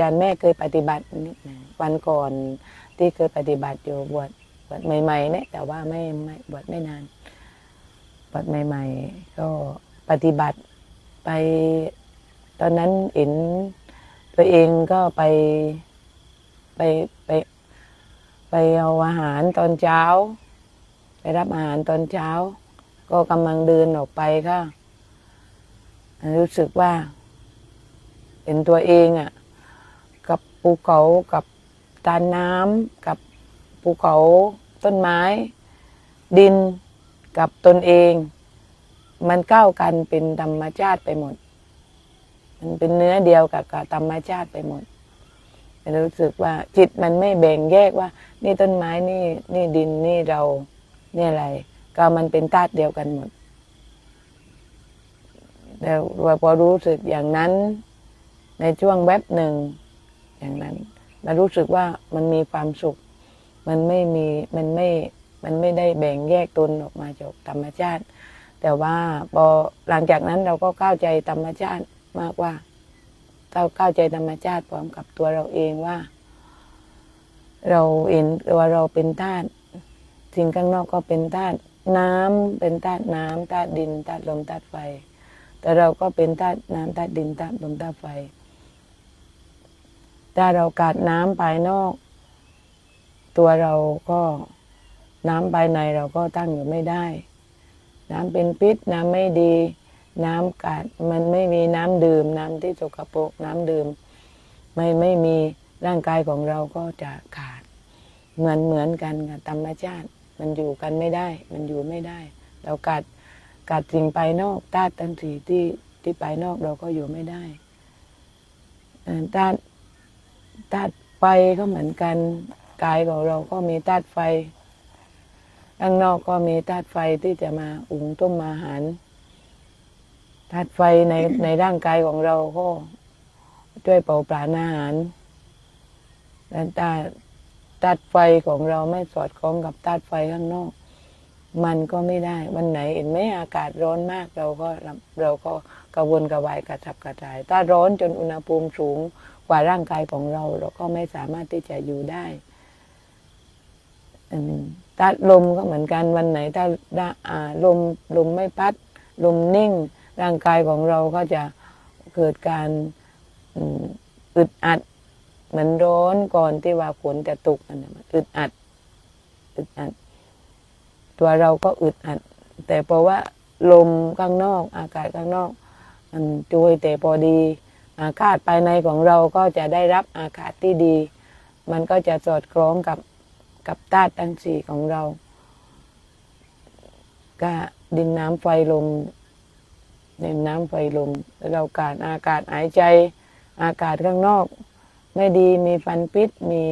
จารย์แม่เคยปฏิบัตินิดหนึ่งวันก่อนที่เคยปฏิบัติอยู่บวชบวชใหม่ๆเนี่ยแต่ว่าไม่ไม่บวชไม่นานบวชใหม่ ๆ ก็ปฏิบัติไป ตอนนั้นเห็นตัวเองก็ไปไปไปไปเอาอาหารตอนเช้า ไปรับอาหารตอนเช้า ก็กำลังเดินออกไปค่ะ รู้สึกว่าเห็นตัวเองอะ่ะ ภูเขากับตาน้ำกับภูเขาต้นไม้ ดินกับตนเอง มันก้าวกันเป็นธรรมชาติไปหมด มันเป็นเนื้อเดียวกับกับธรรมชาติไปหมดรู้สึกว่าจิตมันไม่แบ่งแยกว่า นี่ต้นไม้นี่นี่ดินนี่เรานี่อะไร ก็มันเป็นธาตุเดียวกันหมดแต่ว่าพอรู้สึกอย่างนั้น ในช่วงแวบหนึ่ง อย่างนั้นเรารู้สึกว่ามันมีความสุข มันไม่มีมันไม่มันไม่ได้แบ่งแยกตนออกมาจากธรรมชาติ แต่ว่าพอหลังจากนั้นเราก็เข้าใจธรรมชาติมากว่าเราเข้าใจธรรมชาติพร้อมกับตัวเราเองว่า เราเห็นตัวเราเป็นธาตุสิ่งข้างนอกก็เป็นธาตุน้ำเป็นธาตุน้ำธาตุดินธาตุลมธาตุไฟ แต่เราก็เป็นธาตุน้ำธาตุดินธาตุลมธาตุไฟ ถ้าเราขาดน้ำภายนอก ตัวเราก็น้ำภายในเราก็ตั้งอยู่ไม่ได้ น้ำเป็นพิษน้ำไม่ดี น้ำขาดมันไม่มีน้ำดื่ม น้ำที่สกปรกน้ำดื่ม ไม่ไม่มีร่างกายของเราก็จะขาด เหมือนเหมือนกันกับธรรมชาติ มันอยู่กันไม่ได้ มันอยู่ไม่ได้ เรากัดกัดสิ่งภายนอกธาตุทั้งสี่ที่ที่ภายนอกเราก็อยู่ไม่ได้ธาตุ ธาตุไฟก็เหมือนกันกายของเราก็มีธาตุไฟข้างนอกก็มีธาตุไฟที่จะมาอุงต้มอาหารธาตุไฟในในร่างกายของเราก็ช่วยเป่าปลาอาหารและธาตุธาตุไฟของเราไม่สอดคล้องกับธาตุไฟข้างนอก มันก็ไม่ได้ วันไหนเห็นไหมอากาศร้อนมากเราก็เราก็กระวนกระวายกระทับกระจาย ถ้าร้อนจนอุณหภูมิสูงกว่าร่างกายของเรา เราก็ไม่สามารถที่จะอยู่ได้ถ้าลมก็เหมือนกันวันไหนถ้าลมลมไม่พัด ลมนิ่ง ร่างกายของเราก็จะเกิดการอึดอัด เหมือนร้อนก่อนที่ว่าฝนจะตกอันนั้นอึดอัดอึดอัด ตัวเราก็อึดอัด แต่เพราะว่าลมข้างนอก อากาศข้างนอก มันจุยแต่พอดี อากาศภายในของเราก็จะได้รับอากาศที่ดี มันก็จะสอดคล้องกับกับธาตุทั้งสี่ของเราก็ดินน้ำไฟลมดินน้ำไฟลมเราการอากาศหายใจ อากาศข้างนอก ไม่ดีมีฟันพิษมี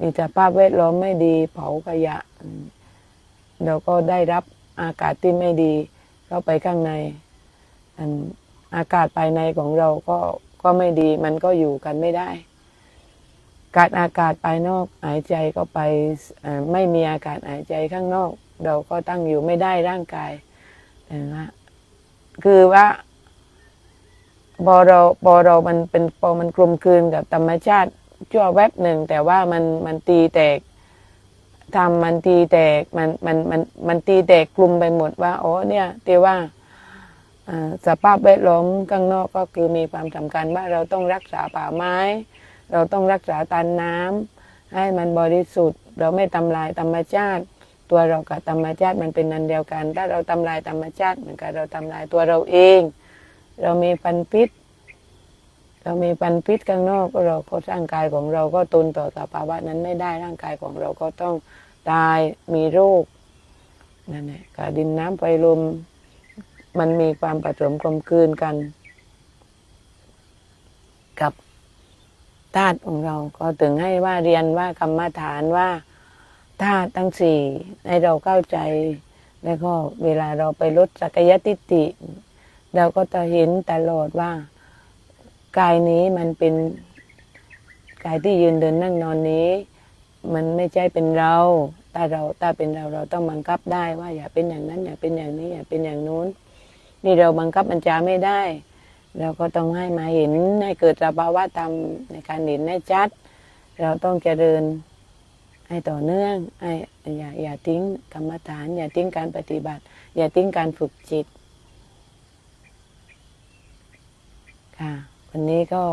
มีสภาพแวดล้อมไม่ดีเผาขยะเราก็ได้รับอากาศที่ไม่ดี เข้าไปข้างในอากาศภายในของเราก็ก็ไม่ดีมันก็อยู่กันไม่ได้การอากาศภายนอกหายใจก็ไปไม่มีอากาศหายใจข้างนอก เราก็ตั้งอยู่ไม่ได้ร่างกายนะคือว่าพอเราพอเรามันเป็นพอมันกลมกลืนกับธรรมชาติ ชั่วแวบหนึ่งแต่ว่ามันมันตีแตกทำมันตีแตกมันมันมันมันตีแตกกลุ่มไปหมดว่าอ๋อเนี่ยตีว่าสภาพแวดล้อมข้างนอกก็คือมีความสำคัญว่าเราต้องรักษาป่าไม้ เราต้องรักษาตันน้ำให้มันบริสุทธิ์ เราไม่ทำลายธรรมชาติ ตัวเรากับธรรมชาติมันเป็นนันเดียวกัน ถ้าเราทำลายธรรมชาติเหมือนกับเราทำลายตัวเราเอง เรามีฟันพิษ เรามีฟันพิษข้างนอกเราก็ร่างกายของเราก็ทนต่อสภาวะนั้นไม่ได้ร่างกายของเราก็ต้องตายมีโรคนั่นแหละกับดินน้ำไฟลม มันมีความผสมกลมกลืนกัน กับธาตุของเราก็ถึงให้ว่าเรียนว่ากรรมฐานว่าธาตุทั้งสี่ให้เราเข้าใจ แล้วก็เวลาเราไปลดสักยติติ เราก็จะเห็นตลอดว่า กายนี้มันเป็นกายที่ยืนเดินนั่งนอนนี้ มันไม่ใช่เป็นเราถ้าเราถ้าเป็นเราเราต้องบังคับได้ว่าอย่าเป็นอย่างนั้น อย่าเป็นอย่างนี้อย่าเป็นอย่างนู้น นี่เราบังคับบัญจาไม่ได้ เราก็ต้องให้มาเห็นให้เกิดระบาวะธารมในการเห็นให้ชัด เราต้องเจริญให้ต่อเนื่องให้อย่าอย่าทิ้งกรรมฐาน อย่าทิ้งการปฏิบัติ อย่าทิ้งการฝึกจิตค่ะ อันนี้ก็